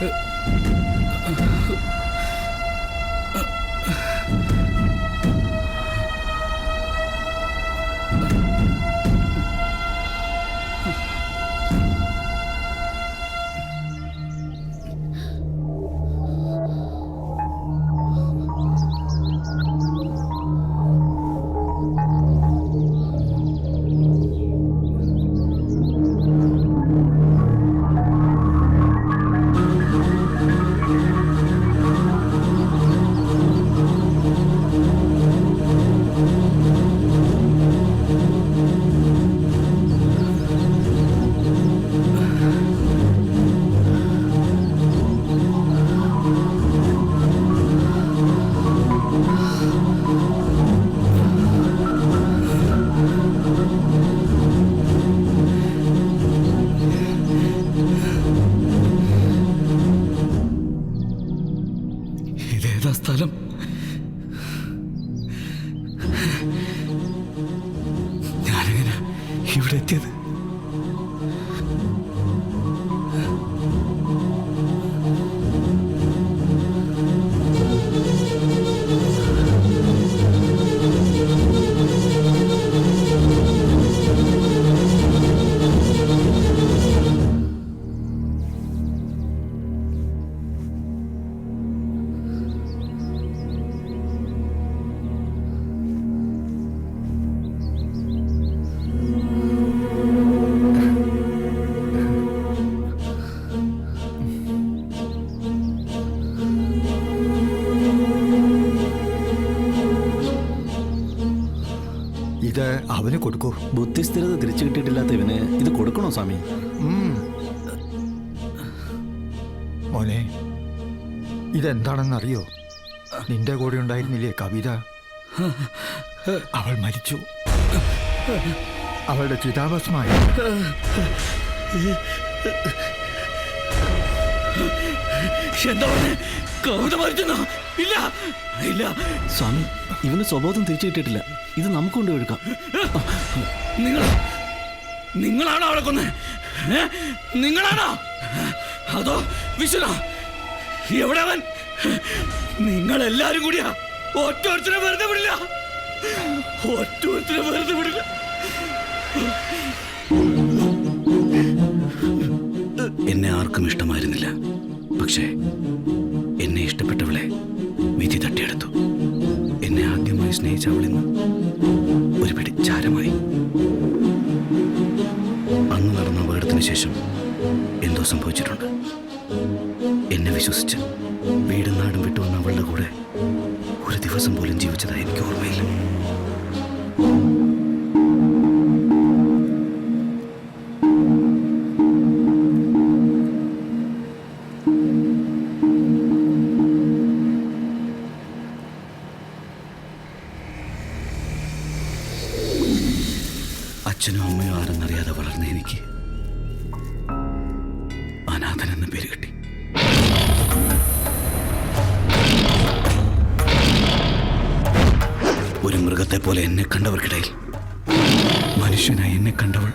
Uh... ഇവിടെ എത്തിയത് അവന് കൊടുക്കൂ. ബുദ്ധിസ്ഥിരത തിരിച്ചു കിട്ടിയിട്ടില്ലാത്ത ഇവന് ഇത് കൊടുക്കണോ സ്വാമി? മോനെ ഇതെന്താണെന്നറിയോ? നിന്റെ കൂടെ ഉണ്ടായിരുന്നില്ലേ കവിത? അവൾ മരിച്ചു. അവളുടെ ചിതാഭസ്മായി സ്വാമി ഇവന് സ്വബോധം തിരിച്ചു കിട്ടിയിട്ടില്ല. ഇത് നമുക്ക് കൊണ്ട് ഒഴുക്കാം. നിങ്ങൾ നിങ്ങളാണോ അവളെ കൊന്നേ? നിങ്ങളാണോ? അതോ വിശ്വന എവിടെ അവൻ? നിങ്ങൾ എല്ലാരും കൂടിയാ ഒറ്റ ഒരുത്തിനെ വെറുതെ വിടില്ല. ഒറ്റ ഒരുത്തിനെ വെറുതെ വിടില്ല. എന്നെ ആർക്കും ഇഷ്ടമായിരുന്നില്ല. പക്ഷേ എന്നെ ഇഷ്ടപ്പെട്ടവളെ വിധി തട്ടിയെടുത്തു. എന്നെ ആദ്യമായി സ്നേഹിച്ച അവളിന്ന് ഒരു പിടിച്ചാരമായി അന്ന് നടന്ന അപകടത്തിന് ശേഷം എന്തോ സംഭവിച്ചിട്ടുണ്ട്. എന്നെ വിശ്വസിച്ച് വീടും നാടും വിട്ടു വന്ന അവളുടെ കൂടെ ഒരു ദിവസം പോലും ജീവിച്ചതായി എനിക്ക് ഓർമ്മയില്ല. അച്ഛനും അമ്മയും ആരെന്നറിയാതെ വളർന്ന എനിക്ക്. അനാഥൻ എന്ന പേര് കിട്ടി. ഒരു മൃഗത്തെ പോലെ എന്നെ കണ്ടവർക്കിടയിൽ മനുഷ്യനായി എന്നെ കണ്ടവൾ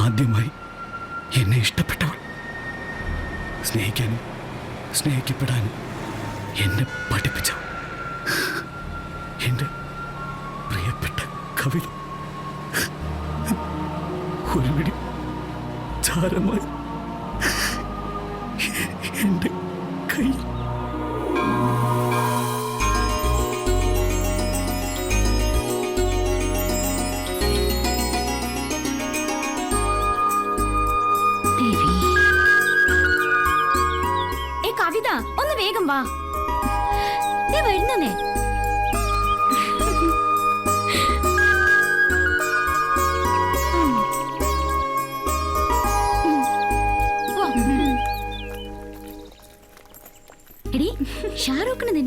ആദ്യമായി എന്നെ ഇഷ്ടപ്പെട്ടവൾ. സ്നേഹിക്കാനും സ്നേഹിക്കപ്പെടാനും എന്നെ പഠിപ്പിച്ചവൾ. എന്റെ പ്രിയപ്പെട്ട കവിത. പിടി ചാരമായി എന്റെ കൈ. കവിത ഒന്ന് വേഗം വാ. വരുന്നേ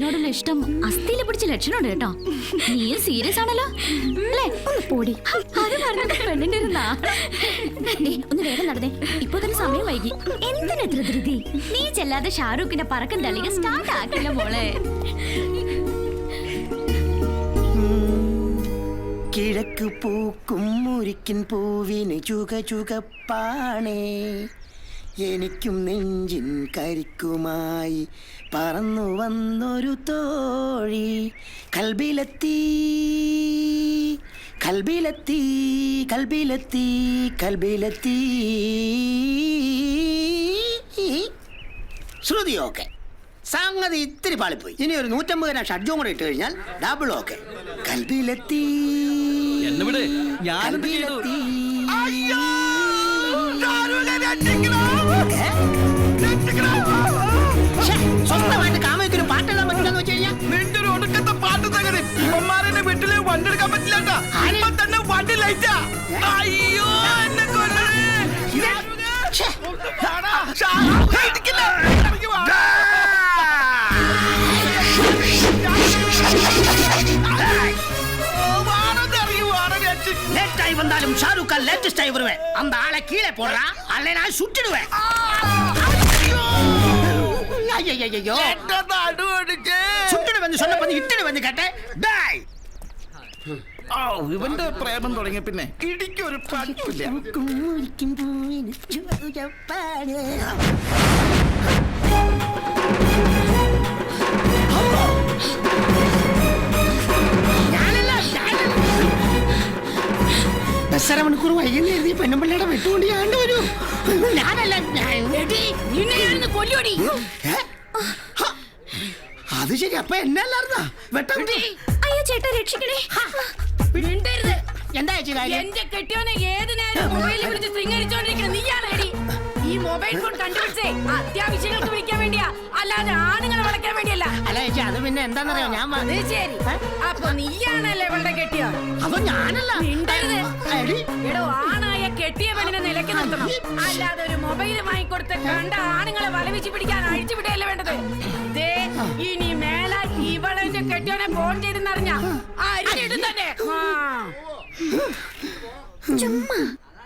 ഷാറൂഖിന് നിന്നോടുള്ള ഇഷ്ടം അസ്ഥിയിലെ പിടിച്ച ലക്ഷണമുണ്ട് കേട്ടോ. നീ സീരിയസ് ആണല്ലോ. അല്ലേ? ഒന്ന് പോടി. പെണ്ണിന്റെ ഒരു ഒന്ന് വേഗം നടന്നേ. ഇപ്പൊ തന്നെ സമയം വൈകി. എന്തിനെത്ര ധൃതി? നീ ചെല്ലാതെ ഷാറൂഖിന്റെ പറക്കം തള്ളിക സ്റ്റാർട്ട് ആക്കില്ല മോളെ. കിഴക്ക് പൂക്കും മുരിക്കിൻ പൂവിന് ചുക ചുകപ്പാണേ എനിക്കും നെഞ്ചിൻ കരിക്കുമായി പറന്നു വന്നൊരു തോഴി. കൽബിലെത്തി കൽബിലെത്തി കൽബിലെത്തി കൽബിലെത്തി. ശ്രുതി ഓക്കെ സംഗതി ഇത്തിരി പാളിപ്പോയി. ഇനി ഒരു നൂറ്റമ്പത് ഗ്രാം ഷഡ്ജും കൂടെ ഇട്ട് കഴിഞ്ഞാൽ ഡബിൾ ഓക്കെ. കൽബിലെത്തി. കൽബിലെത്തി. ശ്ശെ, സ്വന്തമായിട്ട് കാമയ്ക്കൊരു പാട്ടെഴുതാൻ പറ്റില്ലെന്ന് വെച്ച് കഴിഞ്ഞാൽ லேட் ஆகி வந்தாலும் ஷாருக் கான் லேட்டஸ்ட் ஆகி வருவேன் அந்த ஆளை கீழே போடுறா அல்ல நான் சுட்டுடுவேன் ஐயோ എന്റെ നടു ഒടിച്ച്. சுட்டுடுவேன் சொன்ன பண்ணி இட்டுடுவேன் கேட்டேன் டாய் ഓ, ഇവന്റെ പ്രേമം തുടങ്ങിയ പിന്നെ ഇടിക്കൊരു പറ്റില്ല ബസ്സര മണിക്കൂർ വൈകുന്നേരം എഴുതി പെണ്ണുമ്പിള്ളയുടെ വെട്ടുകൊണ്ട് ഞാണ്ട് വരൂ. ഞാനല്ല ഞാൻ-? ഹ, അത് ശരി അപ്പൊ എന്നെ അല്ലായിരുന്നാ? വെട്ടം അയ്യോ ചേട്ടാ രക്ഷിക്കണേ. മിണ്ടരുത്. എന്താ എന്റെ കെട്ടിയോനെ ഏത് നേരം മൊബൈലിൽ വിളിച്ച് ശൃംഗരിച്ചോണ്ടിരിക്കുന്ന നീയാണേടി ഈ മൊബൈൽ ഫോൺ കണ്ടുപിടിച്ചേ. അത്യാവശ്യങ്ങൾക്ക് വിളിക്കാൻ വേണ്ടിയാ. അല്ലാതെ ആണുങ്ങളെ വിളിക്കാൻ വേണ്ടിയല്ല. അല്ല ചേച്ചി അത് പിന്നെ എന്താണെന്നറിയോ ഞാൻ അത് ശരി. അപ്പൊ നീയാണല്ലേ ഇവളുടെ കെട്ടിയോ? അപ്പൊ ഞാനല്ല. മിണ്ടരുത്. എടി, ആണായ കെട്ടിയ പെണ്ണിനെ നിലയ്ക്ക് നിർത്തണം. അല്ലാതെ ഒരു മൊബൈൽ വാങ്ങിക്കൊടുത്ത് കണ്ട ആണുങ്ങളെ വലവിച്ച് പിടിക്കാൻ അഴിച്ചു വിടുകയല്ല വേണ്ടത്? ദേ ഇനി മേല ഇവളെന്റെ കെട്ടിയോനെ ഫോൺ ചെയ്തെന്നറിഞ്ഞ അരിഞ്ഞിടും തന്നെ.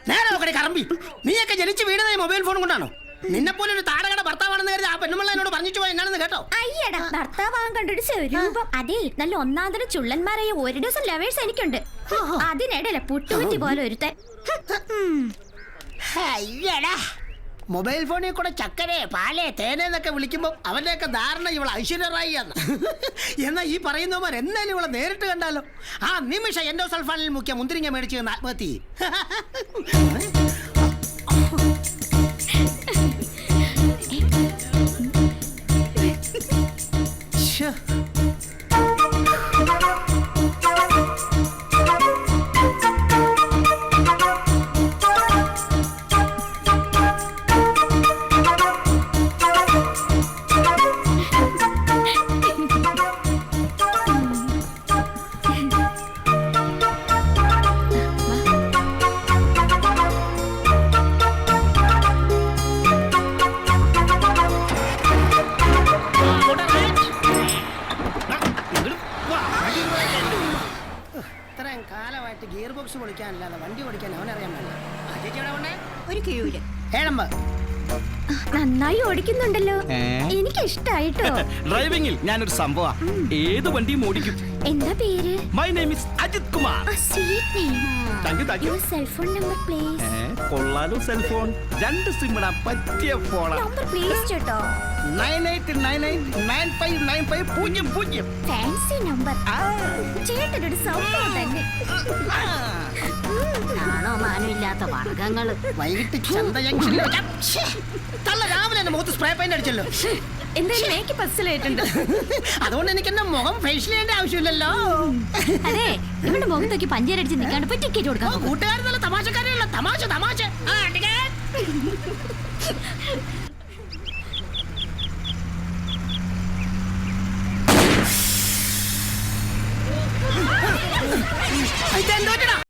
നേരെ നോക്കണേ കറമ്പി. നീയൊക്കെ ജനിച്ച് വീണത് മൊബൈൽ ഫോൺ കൊണ്ടാണോ? നിന്നെ പോലെ ഒരു താടകട ഭർത്താവാണെന്ന് കരുതി ആ പെണ്ണുമ്പിള്ള എന്നോട് പറഞ്ഞു പോയി എന്നാണെന്ന് കേട്ടോ? അയ്യടാ ഭർത്താവാൻ കണ്ടൊരു സ്വരൂപം. അതെ നല്ല ഒന്നാന്തര ചുള്ളന്മാരായ ഒരു ദിവസം ലവേഴ്സ് എനിക്കുണ്ട്. അതിനിടയിലെ പുട്ടുകുറ്റി പോലെ ഒരുത്തൻ. അയ്യടാ. മൊബൈൽ ഫോണിൽ കൂടെ ചക്കരെ പാലേ തേനേന്നൊക്കെ വിളിക്കുമ്പോ അവന്റെയൊക്കെ ധാരണ ഇവൾ ഐശ്വര്യറായി എന്ന് എന്നാ ഈ പറയുന്നവന്മാർ എന്നാലും ഇവളെ നേരിട്ട് കണ്ടാലോ? ആ നിമിഷം എൻഡോ സൾഫാനിൽ മുഖ്യ മുന്തിരിങ്ങ മേടിച്ചു ആത്മഹത്യ you? ഒരു കിഴിവിൽ ഏഴമ്പ് നന്നായി ഓടിക്കുന്നുണ്ടല്ലോ. എനിക്ക് ഇഷ്ടായിട്ടോ ഡ്രൈവിംഗിൽ ഞാനൊരു സംഭവ. ഏത് വണ്ടിയും ഓടിക്കും. എന്താ പേര്? My name is Ajith Kumar. Cellphone number please കൊള്ളാലോ സെൽഫോൺ രണ്ട് സിം ഇടാൻ പറ്റിയ ഫോണാ നമ്പർ പ്ലീസ് ചേട്ടോ. Nine eight nine eight nine five nine five പൂജ്യം പൂജ്യം. ഫാൻസി നമ്പർ ചേട്ടനൊരു സംഭവം തന്നെ. ആണോ മാനം ഇല്ലാത്ത വർഗങ്ങൾ വൈകിട്ട് ചന്ത ജംഗ്ഷനിൽ ശ്ശേ, തള്ള രാവിലെ എന്റെ മുഖത്ത് സ്പ്രേ പെയിന്റ് അടിച്ചല്ലോ. എന്തായാലും എനിക്ക് പസ്സിലായിട്ടുണ്ട്. അതുകൊണ്ട് എനിക്ക് എന്റെ മുഖം ഫേഷ്യൽ ചെയ്യേണ്ട ആവശ്യമില്ലല്ലോ? അതെ ഇവിടെ മുഖത്തൊക്കെ പഞ്ചരടിച്ച് നിൽക്കാണ്ട് പോയി ടിക്കറ്റ് കൊടുക്കാൻ കൂട്ടുകാർ നല്ല തമാശക്കാരെയുള്ള തമാശ തമാശ. ആ, ടിക്കറ്റ്.